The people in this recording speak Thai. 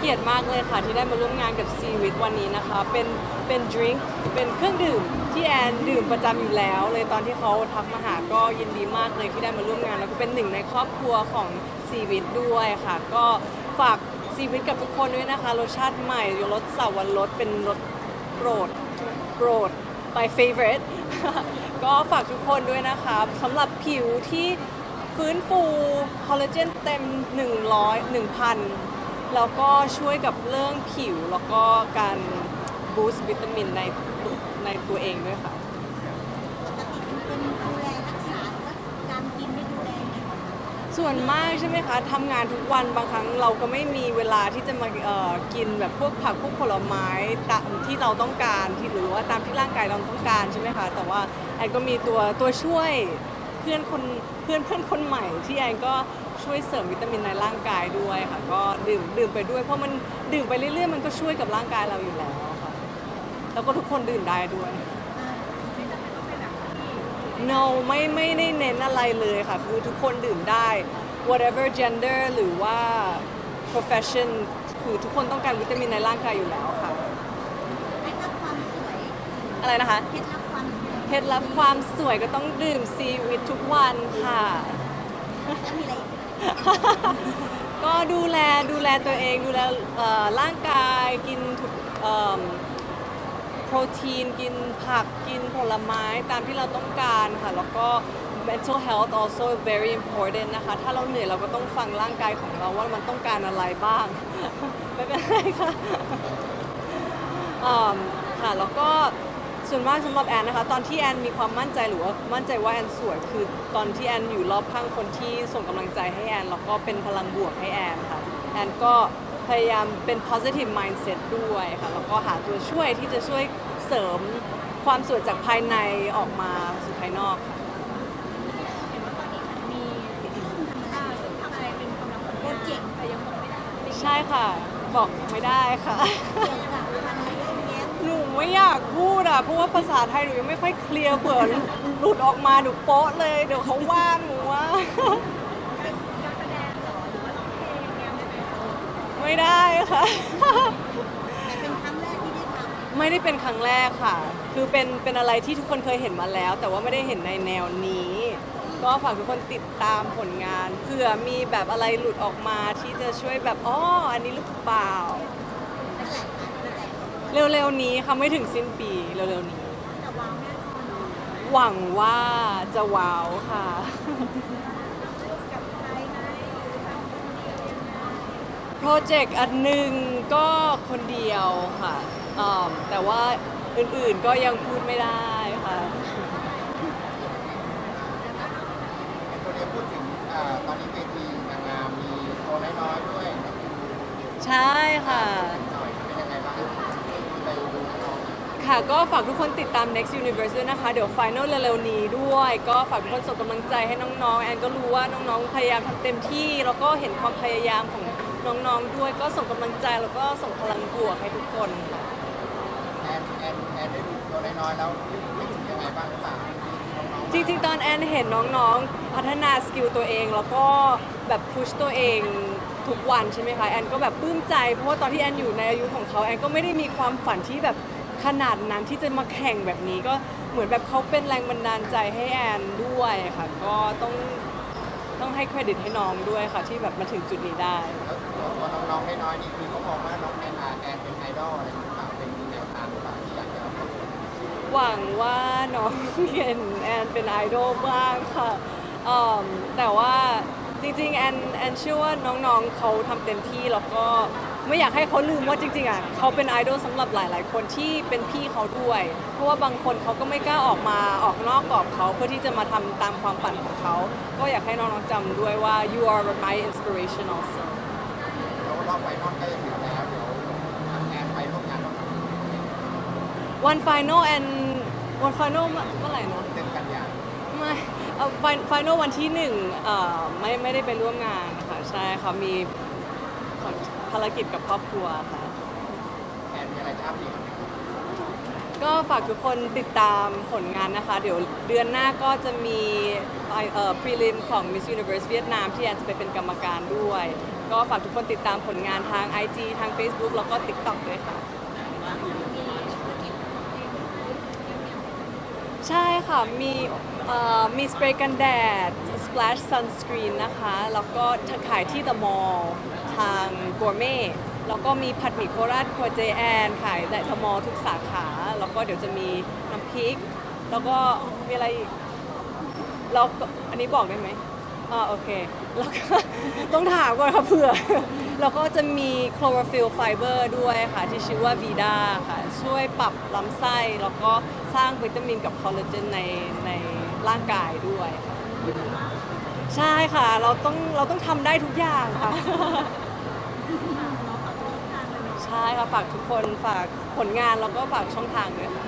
เกียรติมากเลยค่ะ ที่ได้มาร่วมงานกับซีวิตวันนี้นะคะ เป็นเป็นดริงก์เป็นเครื่องดื่มที่แอนดื่มประจำอยู่แล้ว เลยตอนที่เขาทักมาหาก็ยินดีมากเลยที่ได้มาร่วมงาน แล้วก็เป็นหนึ่งในครอบครัวของซีวิตด้วยค่ะ ก็ฝากซีวิตกับทุกคนด้วยนะคะ รสชาติใหม่รสสาวรสเป็นรสโปรดโปรด my favorite ก็ฝากทุกคนด้วยนะคะสำหรับผิวที่ฟื้นฟูคอลลาเจนเต็ม 100 1,000 แล้วก็ช่วยกับเรื่องผิวแล้วก็การบูสต์วิตามินในในตัวเองด้วยค่ะ ปกติเป็นดูแลรักษาหรือว่าการกินไม่ดูแลยังไงบ้างคะส่วนมากใช่ไหมคะทำงานทุกวันบางครั้งเราก็ไม่มีเวลาที่จะมาเอ่อกินแบบพวกผักพวกผลไม้ตามที่เราต้องการที่หรือว่าตามที่ร่างกายเราต้องการใช่ไหมคะแต่ว่าแอนก็มีตัวตัวช่วยเพื่อนคนเพื่อนเพื่อนคนใหม่ที่แอนก็ ช่วยเสริมวิตามินในร่างกายด้วยค่ะ ก็ดื่มดื่มไปด้วยเพราะมันดื่มไปเรื่อยๆ มันก็ช่วยกับร่างกายเราอยู่แล้วค่ะ แล้วก็ทุกคนดื่มได้ด้วย no ไม่ไม่ได้เน้นอะไรเลยค่ะ คือทุกคนดื่มได้ whatever gender หรือว่า profession คือทุกคนต้องการวิตามินในร่างกายอยู่แล้วค่ะเคล็ดลับความสวยอะไรนะคะเคล็ดลับความสวยเคล็ดลับความสวยก็ต้องดื่มซีวิตทุกวันค่ะ แล้วมีอะไรอีก ก็ดูแลดูแลตัวเองดูแลเอ่อร่างกายกินทุกเอิ่มโปรตีน กินผักกินผลไม้ตามที่เราต้องการค่ะ แล้วก็ mental health also very important นะคะ ถ้าเราเหนื่อยเราก็ต้องฟังร่างกายของเราว่ามันต้องการอะไรบ้าง ไม่เป็นไรค่ะอืมค่ะแล้วก็ ส่วนมากสำหรับแอนนะคะ ตอนที่แอนมีความมั่นใจหรือว่ามั่นใจว่าแอนสวยคือตอนที่แอนอยู่รอบข้างคนที่ส่งกำลังใจให้แอนแล้วก็เป็นพลังบวกให้แอนค่ะแอนก็พยายามเป็น positive mindset ด้วยค่ะแล้วก็หาตัวช่วยที่จะช่วยเสริมความสวยจากภายในออกมาสู่ภายนอกค่ะมีซึ่งทำอะไรเป็นกำลังโปรเจกต์แต่ยังบอกไม่ได้ใช่ค่ะ บอกไม่ได้ค่ะเกี่ยวกับอะไรเยอะแยะ หนูไม่อยากพูดอะเพราะว่าภาษาไทยหนูยังไม่ค่อยเคลียร์เผื่อหลุดออกมาหนูโป๊ะเลย เดี๋ยวเขาว่าหนูว่าการแสดงเหรอหรือว่าร้องเพลงอย่างเงี้ยได้ไหมคะไม่ได้ค่ะ แต่เป็นครั้งแรกที่ได้ทไม่ได้เป็นครั้งแรกค่ะ คือเป็นเป็นอะไรที่ทุกคนเคยเห็นมาแล้ว แต่ว่าไม่ได้เห็นในแนวนี้ ก็ฝากทุกคนติดตามผลงานเผื่อมีแบบอะไรหลุดออกมาที่จะช่วยแบบอ๋ออันนี้หรือเปล่าำ เร็วๆนี้ค่ะไม่ถึงสิ้นปีเร็วๆนี้ แต่ว้าวแน่นอนหวังว่าจะว้าวค่ะ กับใครไหมโปรเจกต์อันหนึ่งก็คนเดียวค่ะอ่าแต่ว่าอื่นๆก็ยังพูดไม่ได้ค่ะ ตัวเดียวพูดถึงอ่าตอนนี้เวทีนางงามมีโชว์น้อยๆด้วยใช่ค่ะ หน่อยเป็นยังไงบ้างไปดูน้อง ค่ะ ก็ฝากทุกคนติดตาม Next Universe ด้วยนะคะ เดี๋ยว Final เร็วๆนี้ด้วย ก็ฝากทุกคนส่งกำลังใจให้น้องๆ แอนก็รู้ว่าน้องๆ พยายามทำเต็มที่ แล้วก็เห็นความพยายามของน้องๆ ด้วย ก็ส่งกำลังใจแล้วก็ส่งพลังบวกให้ทุกคนค่ะแอนแอนแอนได้ดูตัวน้อยๆแล้วไม่ถึงยังไงบ้างหรือเปล่าน้องๆจริงๆ ตอนแอนเห็นน้องๆ พัฒนาสกิลตัวเอง แล้วก็แบบพุชตัวเองทุกวันใช่ไหมคะ แอนก็แบบปลื้มใจ เพราะว่าตอนที่แอนอยู่ในอายุของเขาแอนก็ไม่ได้มีความฝันที่แบบ ขนาดนั้นที่จะมาแข่งแบบนี้ก็เหมือนแบบเขาเป็นแรงบันดาลใจให้แอนด้วยค่ะ ก็ต้องต้องให้เครดิตให้น้องด้วยค่ะ ที่แบบมาถึงจุดนี้ได้แล้วตัวน้องๆน้อยๆนี่คือเขามองว่าน้องแอนอาแอนเป็นไอดอลอะไรหรือเปล่าเป็นแนวทางหรือเปล่าที่อยากจะเอาเข้าประกวดหวังว่าน้องเห็นแอนเป็นไอดอลบ้างค่ะแต่ว่าจริงๆแอนแอนเชื่อว่าน้องๆเขาทำเต็มที่แล้วก็ ไม่อยากให้เขาลืมว่าจริงๆอะเขาเป็นไอดอลสำหรับหลาย ๆ คนที่เป็นพี่เขาด้วย เพราะว่าบางคนเขาก็ไม่กล้าออกมาออกนอกกรอบเขาเพื่อที่จะมาทำตามความฝันของเขา ก็อยากให้น้องๆจำด้วยว่า you are my inspiration also แล้วรอบไฟนอลใกล้จะถึงแล้วเดี๋ยวทางแอนไปร่วมงานกับวัน final and วัน final เมื่อเมื่อไหร่นะ เต็มกันยาไม่ไฟนอลวันที่หนึ่งเอ่อไม่ไม่ได้ไปร่วมงานค่ะใช่ค่ะมี ภารกิจกับครอบครัวค่ะ แอนมีอะไรจะอัปเดตไหมก็ฝากทุกคนติดตามผลงานนะคะ เดี๋ยวเดือนหน้าก็จะมีเอ่อพรีลิมของ Miss Universe เวียดนามที่แอนจะไปเป็นกรรมการด้วย ก็ฝากทุกคนติดตามผลงานทาง IG ทาง Facebook แล้วก็ TikTok ด้วยค่ะ ใช่ค่ะ มีเอ่อมีสเปรย์กันแดด Splash Sunscreen นะคะ แล้วก็ขายที่ The Mall ทางกัวเม่แล้วก็มีผัดหมี่โคราชครัวเจแอนขายใน The Mall ทุกสาขา แล้วก็เดี๋ยวจะมีน้ำพริก แล้วก็มีอะไรอีกแล้วอันนี้บอกได้ไหม อ่าโอเค แล้วก็ ต้องถามก่อนค่ะเผื่อ แล้วก็จะมี chlorophyll fiber ด้วยค่ะ ที่ชื่อว่า Vida ค่ะ ช่วยปรับลำไส้ แล้วก็สร้างวิตามินกับคอลลาเจนในในร่างกายด้วยค่ะใช่ค่ะ เราต้องเราต้องทำได้ทุกอย่างค่ะ ใช่ค่ะ ฝากทุกคนฝากผลงานแล้วก็ฝากช่องทางด้วยค่ะ